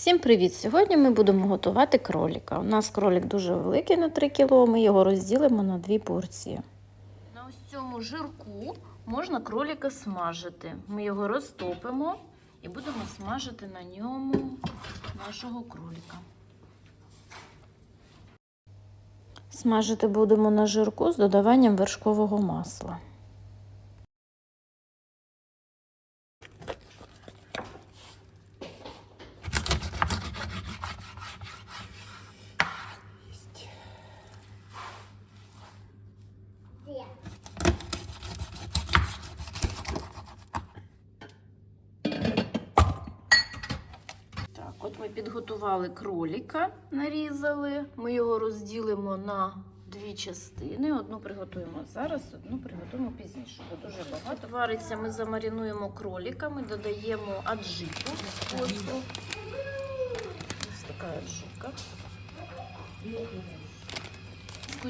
Всім привіт! Сьогодні ми будемо готувати кроліка. У нас кролік дуже великий на 3 кг, ми його розділимо на дві порції. На ось цьому жирку можна кроліка смажити. Ми його розтопимо і будемо смажити на ньому нашого кроліка. Смажити будемо на жирку з додаванням вершкового масла. Підготували кроліка, нарізали. Ми його розділимо на дві частини. Одну приготуємо зараз, одну приготуємо пізніше. Бо дуже багато вариться. Ми замарінуємо кроліка, ми додаємо аджику остру. Ось така аджика.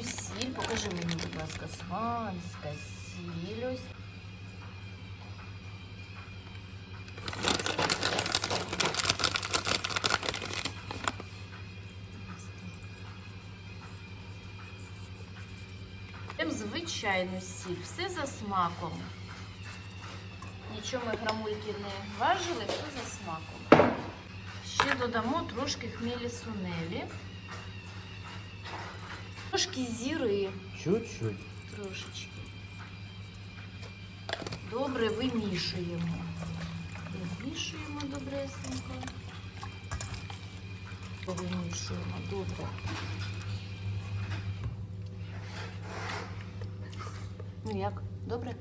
Сіль, покажи мені, будь ласка, сванська сіль. Ось сіль, все за смаком. Нічого ми грамульки не важили, все за смаком. Ще додамо трошки хмілі сунелі, трошки зіри, Чуть-чуть. трошечки. Добре вимішуємо. Вимішуємо добресенько. Вимішуємо добре. Ну як? Добре?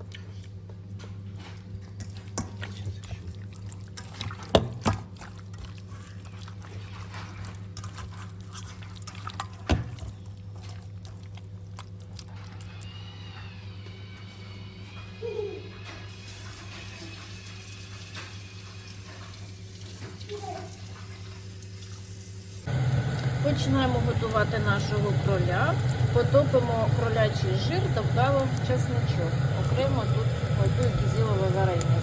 Еще. Починаємо готувати нашого кроля. Потопимо кролячий жир, додамо чесничок. Окремо тут пойду зілове варення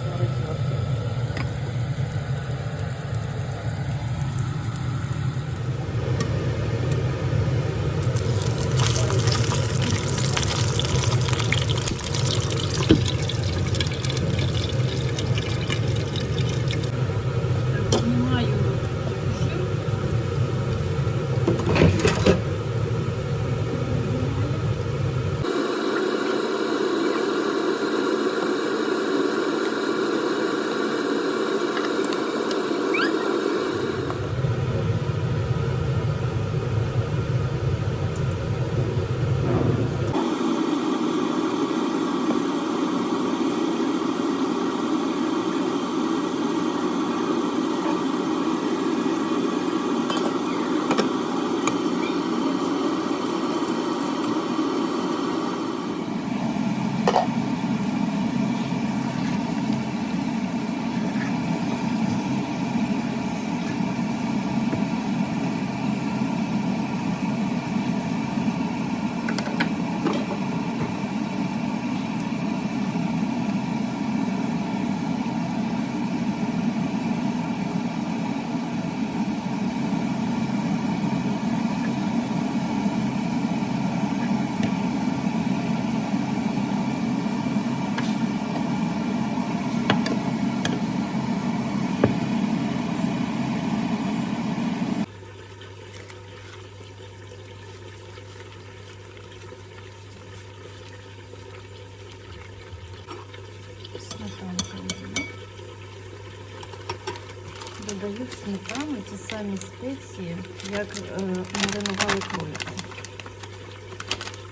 Додаю в сметану ті самі спеції, як е, маринували кролика.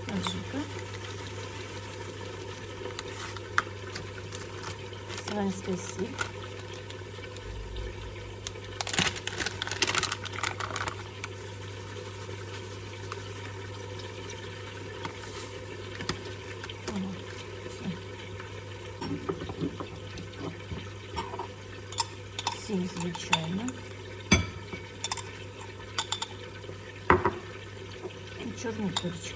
Аджика. Сванська сіль. сіль, звичайно. І чорний перчик.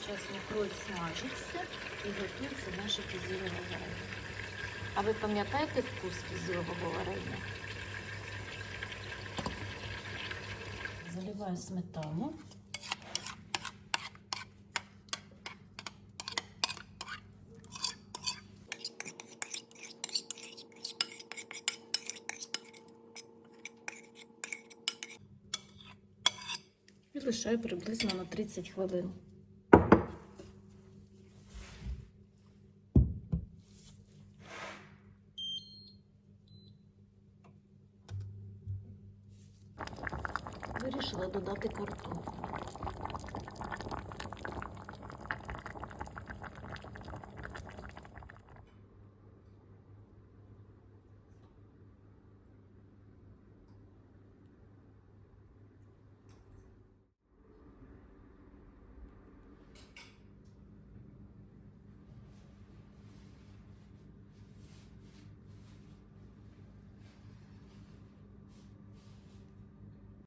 Сейчас Кроль смажиться і готується наше кизілове варення. А ви пам'ятаєте вкус кизілового варення? Заливаю сметану. І лишаю приблизно на 30 хвилин. Вирішила додати картоплю.